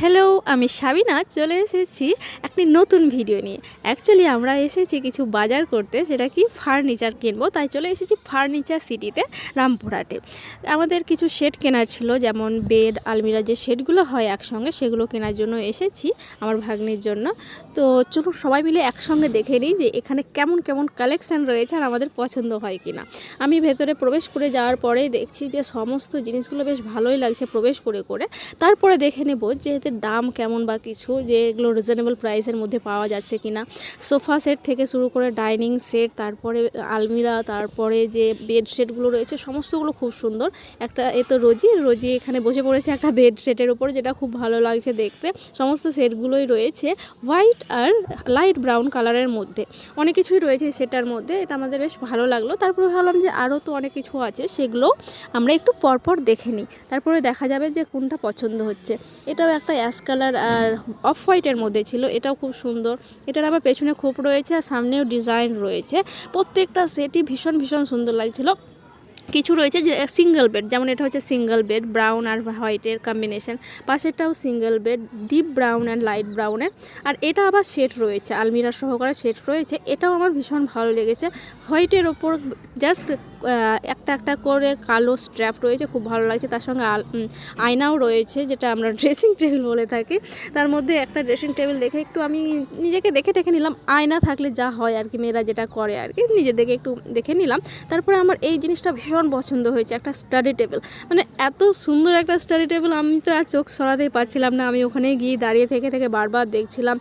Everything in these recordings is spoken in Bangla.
হ্যালো, আমি সাবিনা চলে এসেছি একটি নতুন ভিডিও নিয়ে। অ্যাকচুয়ালি আমরা এসেছি কিছু বাজার করতে, সেটা কি ফার্নিচার কিনবো, তাই চলে এসেছি ফার্নিচার সিটিতে, রামপুরহাটে। আমাদের কিছু শেড কেনার ছিল, যেমন বেড, আলমিরা যে শেডগুলো হয় একসঙ্গে, সেগুলো কেনার জন্য এসেছি আমার ভাগ্নির জন্য। তো চলুন সবাই মিলে একসঙ্গে দেখে নিই যে এখানে কেমন কেমন কালেকশান রয়েছে আর আমাদের পছন্দ হয় কিনা। আমি ভেতরে প্রবেশ করে যাওয়ার পরেই দেখছি যে সমস্ত জিনিসগুলো বেশ ভালোই লাগছে প্রবেশ করে করে। তারপরে দেখে নেব যে এতে দাম কেমন বা কিছু, যে এগুলো রিজনেবল প্রাইসের মধ্যে পাওয়া যাচ্ছে কিনা। সোফা সেট থেকে শুরু করে ডাইনিং সেট তারপরে আলমিরা, তারপরে যে বেড সেটগুলো রয়েছে, সমস্তগুলো খুব সুন্দর। একটা এ তো রোজি রোজি এখানে বসে পড়েছে একটা বেড সেটের উপর, যেটা খুব ভালো লাগছে দেখতে। সমস্ত সেটগুলোই রয়েছে হোয়াইট আর লাইট ব্রাউন কালারের মধ্যে। অনেক কিছুই রয়েছে সেটার মধ্যে, এটা আমাদের বেশ ভালো লাগল। তারপরে ভাবলাম যে আরও তো অনেক কিছু আছে, সেগুলো আমরা একটু পরপর দেখে নিই। তারপরে দেখা যাবে যে কোনটা পছন্দ হচ্ছে। এটাও একটা অ্যাশ কালার আর অফ হোয়াইটের মধ্যে ছিল, এটাও খুব সুন্দর। এটার আবার পেছনে খোপ রয়েছে আর সামনেও ডিজাইন রয়েছে। প্রত্যেকটা সেটই ভীষণ ভীষণ সুন্দর লাগছিল। কিছু রয়েছে যে সিঙ্গেল বেড যেমন এটা হচ্ছে সিঙ্গেল বেড ব্রাউন আর হোয়াইটের combination পাশেরটাও single bed deep brown and light ব্রাউনের আর এটা আবার সেট রয়েছে, আলমিরা সহকারে সেট রয়েছে। এটাও আমার ভীষণ ভালো লেগেছে। হোয়াইটের ওপর জাস্ট একটা একটা করে কালো স্ট্র্যাপ রয়েছে, খুব ভালো লাগছে। তার সঙ্গে আয়নাও রয়েছে, যেটা আমরা ড্রেসিং টেবিল বলে থাকি। তার মধ্যে একটা ড্রেসিং টেবিল দেখে একটু আমি নিজেকে দেখে টেখে নিলাম। আয়না থাকলে যা হয় আর কি, মেয়েরা যেটা করে আর কি নিজের দেখে একটু দেখে নিলাম। তারপরে আমার এই জিনিসটা ভীষণ পছন্দ হয়েছে, একটা স্টাডি টেবিল মানে এত সুন্দর একটা স্টাডি টেবিল আমি তো আর চোখ সরাতেই পারছিলাম না। আমি ওখানে গিয়ে দাঁড়িয়ে থেকে থেকে বারবার দেখছিলাম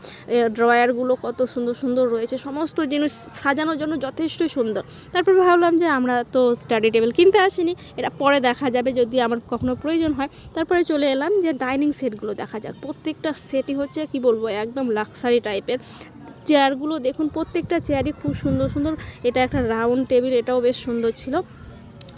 ড্রয়ারগুলো কত সুন্দর সুন্দর রয়েছে, সমস্ত জিনিস সাজানোর জন্য যথেষ্টই সুন্দর। তারপর ভাবলাম যে আমরা তো স্টাডি টেবিল কিনতে আসিনি, এটা পরে দেখা যাবে যদি আমার কখনো প্রয়োজন হয়। তারপরে চলে এলাম যে ডাইনিং সেটগুলো দেখা যাক। প্রত্যেকটা সেটই হচ্ছে কি বলব, একদম লাক্সারি টাইপের চেয়ারগুলো দেখুন, প্রত্যেকটা চেয়ারই খুব সুন্দর সুন্দর। এটা একটা রাউন্ড টেবিল এটাও বেশ সুন্দর ছিল।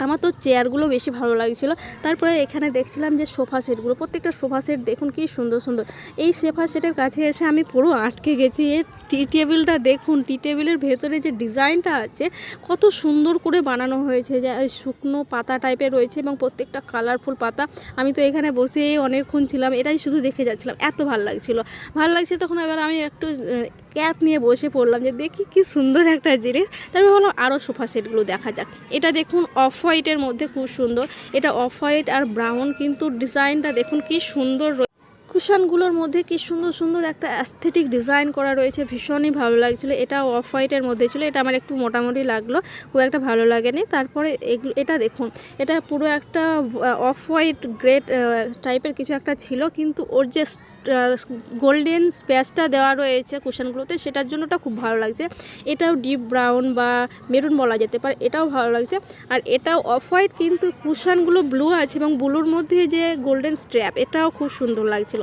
আমার তো চেয়ারগুলো বেশি ভালো লাগছিল। তারপরে এখানে দেখছিলাম যে সোফা সেটগুলো, প্রত্যেকটা সোফা সেট দেখুন কি সুন্দর সুন্দর। এই সোফা সেটের কাছে এসে আমি পুরো আটকে গেছি। এর টি টেবিলটা দেখুন, টি টেবিলের ভেতরে যে ডিজাইনটা আছে, কত সুন্দর করে বানানো হয়েছে। যে শুকনো পাতা টাইপের রয়েছে এবং প্রত্যেকটা কালারফুল পাতা। আমি তো এখানে বসে অনেকক্ষণ ছিলাম, এটাই শুধু দেখে যাচ্ছিলাম। এত ভালো লাগছিল। ভালো লাগছে তখন এবার আমি একটু ক্যাপ নিয়ে বসে পড়লাম যে দেখি কি সুন্দর একটা জিনিস। তারপরে ভাবলাম আরও সোফা সেটগুলো দেখা যাক। এটা দেখুন অফ হোয়াইটের মধ্যে খুব সুন্দর। এটা অফ হোয়াইট আর ব্রাউন কিন্তু ডিজাইনটা দেখুন কি সুন্দর কুশনগুলোর মধ্যে কি সুন্দর সুন্দর একটা অ্যাস্থেটিক ডিজাইন করা রয়েছে, ভীষণই ভালো লাগছিল। এটা অফ হোয়াইটের মধ্যে ছিল, এটা আমার একটু মোটামুটি লাগল, খুব একটা ভালো লাগেনি। তারপরে এগুলো, এটা দেখুন, এটা পুরো একটা অফ হোয়াইট গ্রেট টাইপের কিছু একটা ছিল, কিন্তু ওর যে গোল্ডেন স্প্যাচটা দেওয়া রয়েছে কুশানগুলোতে সেটার জন্য ওটা খুব ভালো লাগছে। এটাও ডিপ ব্রাউন বা মেরুন বলা যেতে পারে, এটাও ভালো লাগছে। আর এটাও অফ হোয়াইট কিন্তু কুশানগুলো ব্লু আছে এবং ব্লুর মধ্যে যে গোল্ডেন স্ট্র্যাপ এটাও খুব সুন্দর লাগছিল।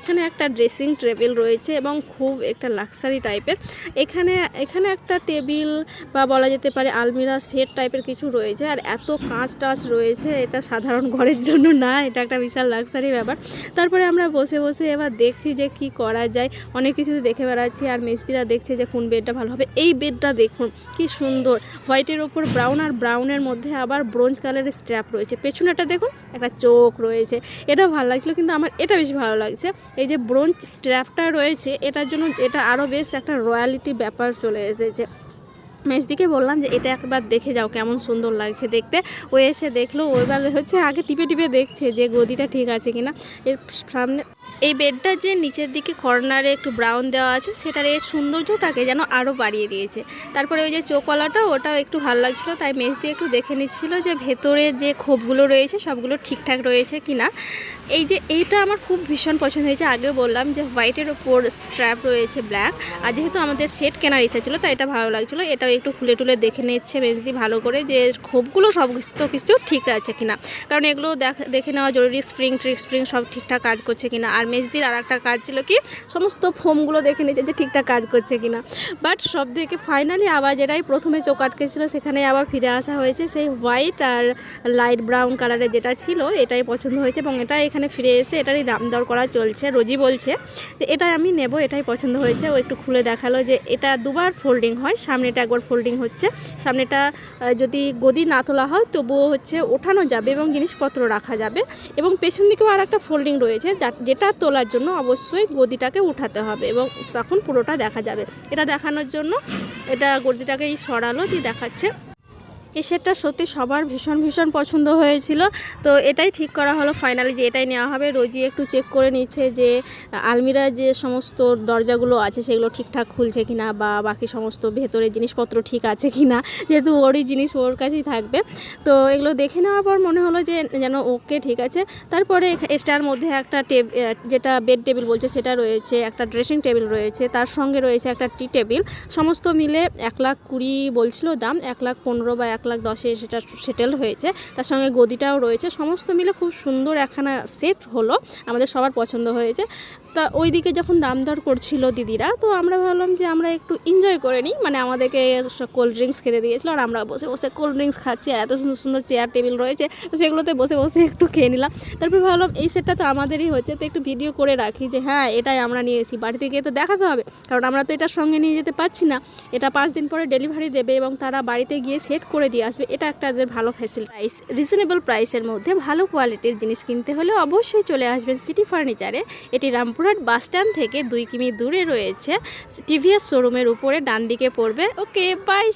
এখানে একটা ড্রেসিং টেবিল রয়েছে এবং খুব একটা লাক্সারি টাইপের। এখানে এখানে একটা টেবিল বা বলা যেতে পারে আলমিরা সেট টাইপের কিছু রয়েছে আর এত কাঁচ টাচ রয়েছে, এটা সাধারণ ঘরের জন্য না, এটা একটা বিশাল লাক্সারি ব্যাপার। তারপরে আমরা বসে বসে এবার দেখছি যে কি করা যায়। অনেক কিছু দেখে বেড়াচ্ছি আর মিস্ত্রিরা দেখছে যে কোন বেডটা ভালো হবে। এই বেডটা দেখুন, কি সুন্দর। হোয়াইটের ওপর ব্রাউন আর ব্রাউনের মধ্যে আবার ব্রোঞ্জ কালারের স্ট্র্যাপ রয়েছে। পেছনেটা দেখুন, একটা চোখ রয়েছে। এটা ভালো লাগছিল কিন্তু আমার, এটা বেশি ভালো লাগছে। এই যে ব্রোঞ্জ স্ট্র্যাপটা রয়েছে, এটার জন্য এটা আরও বেশ একটা রয়্যালিটি ব্যাপার চলে এসেছে। মেজদিকে বললাম যে, এটা একবার দেখে যাও কেমন সুন্দর লাগছে দেখতে। ও এসে দেখল, ও এবার হচ্ছে আগে টিপে টিপে দেখছে যে গদিটা ঠিক আছে কিনা। এর সামনে এই বেডটা যে নিচের দিকে কর্নারে একটু ব্রাউন দেওয়া আছে, সেটার এই সৌন্দর্যটাকে যেন আরও বাড়িয়ে দিয়েছে। তারপরে ওই যে চোখওয়ালাটা ওটাও একটু ভালো লাগছিল। তাই মেজদি একটু দেখে নিচ্ছিল যে, ভেতরে যে খোপগুলো রয়েছে, সবগুলো ঠিকঠাক রয়েছে কিনা। এই যে এইটা আমার খুব ভীষণ পছন্দ হয়েছে। আগেও বললাম যে, হোয়াইটের ওপর স্ট্র্যাপ রয়েছে ব্ল্যাক। আর যেহেতু আমাদের সেট কেনার ইচ্ছা ছিল, তাই এটা ভালো লাগছিল। এটাও একটু খুলে টুলে দেখে নিচ্ছে মেজদি ভালো করে যে খোপগুলো সব কিছু কিছু ঠিক আছে কিনা। কারণ এগুলো দেখ- নেওয়া জরুরি স্প্রিং ট্রিক স্প্রিং সব ঠিকঠাক কাজ করছে কিনা। আর মেজদির আর একটা কাজ ছিল কি, সমস্ত ফোমগুলো দেখে নিচ্ছে যে ঠিকঠাক কাজ করছে কিনা। বাট সব থেকে ফাইনালি আবার যেটাই প্রথমে চোখ আটকেছিল, সেখানে আবার ফিরে আসা হয়েছে সেই হোয়াইট আর লাইট ব্রাউন কালারের যেটা ছিল, এটাই পছন্দ হয়েছে এবং এটা এখানে ফিরে এসে এটারই দাম দর করা চলছে রোজি বলছে। যে এটা আমি নেব, এটাই পছন্দ হয়েছে। ও একটু খুলে দেখাল যে এটা দুবার ফোল্ডিং হয়, সামনেটা একবার ফোল্ডিং হচ্ছে। সামনেটা যদি গদি না তোলা হয়, তবুও হচ্ছে ওঠানো যাবে এবং জিনিসপত্র রাখা যাবে। এবং পেছন দিকেও আর একটা ফোল্ডিং রয়েছে যেটা তোলার জন্য অবশ্যই গদিটাকে উঠাতে হবে এবং তখন পুরোটা দেখা যাবে। এটা দেখানোর জন্য, এটা গদিটাকে এই সরালো দিয়ে দেখাচ্ছে। এই সেটটা সত্যি সবার ভীষণ ভীষণ পছন্দ হয়েছিল। তো এটাই ঠিক করা হলো ফাইনালি যে এটাই নেওয়া হবে। রোজি একটু চেক করে নিচ্ছে যে আলমিরার যে সমস্ত দরজাগুলো আছে সেগুলো ঠিকঠাক খুলছে কিনা বা বাকি সমস্ত ভেতরে জিনিসপত্র ঠিক আছে কিনা, যেহেতু ওরই জিনিস ওর কাছেই থাকবে। তো এগুলো দেখে নেওয়ার পর মনে হলো যে, যেন ওকে ঠিক আছে। তারপরে এটার মধ্যে একটা যেটা বেড টেবিল বলছে সেটা রয়েছে, একটা ড্রেসিং টেবিল রয়েছে, তার সঙ্গে রয়েছে একটা টি টেবিল সমস্ত মিলে এক লাখ কুড়ি বলছিল দাম, এক লাখ পনেরো বা এক লাখ দশে সেটা সেটেল হয়েছে, তার সঙ্গে গদিটাও রয়েছে, সমস্ত মিলে খুব সুন্দর একখানা সেট হলো, আমাদের সবার পছন্দ হয়েছে। তা ওইদিকে যখন দাম দর করছিল দিদিরা, তো আমরা ভাবলাম যে আমরা একটু এনজয় করে নিই। মানে আমাদেরকে কোল্ড ড্রিঙ্কস খেতে দিয়েছিল আর আমরা বসে বসে কোল্ড ড্রিঙ্কস খাচ্ছি, আর এত সুন্দর সুন্দর চেয়ার টেবিল রয়েছে, তো সেগুলোতে বসে বসে একটু খেয়ে নিলাম। তারপর ভাবলাম এই সেটটা তো আমাদেরই হচ্ছে, তো একটু ভিডিও করে রাখি যে হ্যাঁ এটাই আমরা নিয়েছি, বাড়িতে গিয়ে তো দেখাতে হবে। কারণ আমরা তো এটার সঙ্গে নিয়ে যেতে পারছি না। এটা পাঁচ দিন পরে ডেলিভারি দেবে এবং তারা বাড়িতে গিয়ে সেট করে দিয়ে আসবে। এটা একটা ভালো ফ্যাসিলিটি প্রাইস রিজনেবল প্রাইসের মধ্যে ভালো কোয়ালিটির জিনিস কিনতে হলে অবশ্যই চলে আসবেন সিটি ফার্নিচারে এটি রামপুরহাট বাস স্ট্যান্ড থেকে দুই কিমি দূরে রয়েছে টিভিএস শোরুমের উপরে ডান দিকে পড়বে। Okay bye